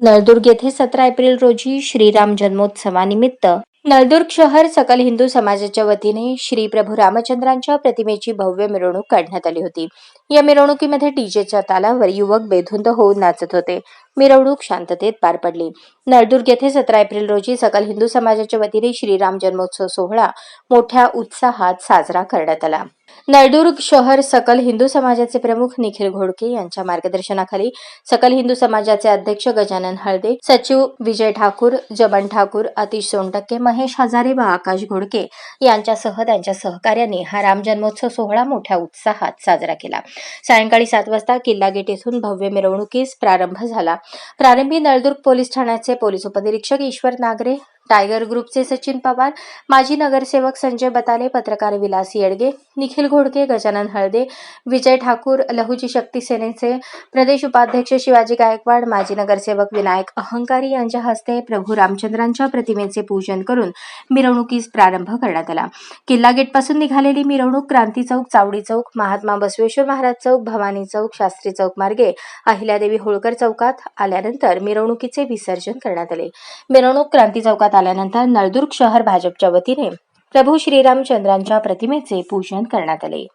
नळदुर्ग येथे सतरा एप्रिल रोजी श्रीराम जन्मोत्सवानिमित्त नळदुर्ग शहर सकल हिंदू समाजाच्या वतीने श्री प्रभू रामचंद्रांच्या प्रतिमेची भव्य मिरवणूक काढण्यात आली होती. या मिरवणुकीमध्ये डीजेच्या तालावर युवक बेधुंद होऊन नाचत होते. मिरवणूक शांततेत पार पडली. नळदुर्ग येथे सतरा एप्रिल रोजी सकल हिंदू समाजाच्या वतीने श्रीराम जन्मोत्सव सोहळा मोठ्या उत्साहात साजरा करण्यात आला. नळदुर्ग शहर सकल हिंदू समाजाचे प्रमुख निखिल घोडके यांच्या मार्गदर्शनाखाली सकल हिंदू समाजाचे अध्यक्ष गजानन हळदे सचिव विजय ठाकूर जबन ठाकूर अतिश सोनटक्के महेश हजारे व आकाश घोडके यांच्यासह त्यांच्या सहकार्याने हा राम जन्मोत्सव सोहळा मोठ्या उत्साहात साजरा केला. सायंकाळी सात वाजता किल्ला गेट येथून भव्य मिरवणुकीस प्रारंभ झाला. प्रारंभी नळदुर्ग पोलीस ठाण्याचे पोलीस उपनिरीक्षक ईश्वर नागरे टायगर ग्रुपचे सचिन पवार माजी नगरसेवक संजय बताले पत्रकार विलास येडगे निखिल घोडके गजानन हळदे विजय ठाकूर लहुजी शक्ती सेनेचे प्रदेश उपाध्यक्ष शिवाजी गायकवाड माजी नगरसेवक विनायक अहंकारी यांच्या हस्ते प्रभू रामचंद्रांच्या प्रतिमेचे पूजन करून मिरवणुकीस प्रारंभ करण्यात आला. किल्ला गेटपासून निघालेली मिरवणूक क्रांती चौक चावडी चौक महात्मा बसवेश्वर महाराज चौक भवानी चौक शास्त्री चौक मार्गे अहिल्यादेवी होळकर चौकात आल्यानंतर मिरवणुकीचे विसर्जन करण्यात आले. मिरवणूक क्रांती चौकात आल्यानंतर नळदुर्ग शहर भाजपच्या वतीने प्रभू श्रीरामचंद्रांच्या प्रतिमेचे पूजन करण्यात आले.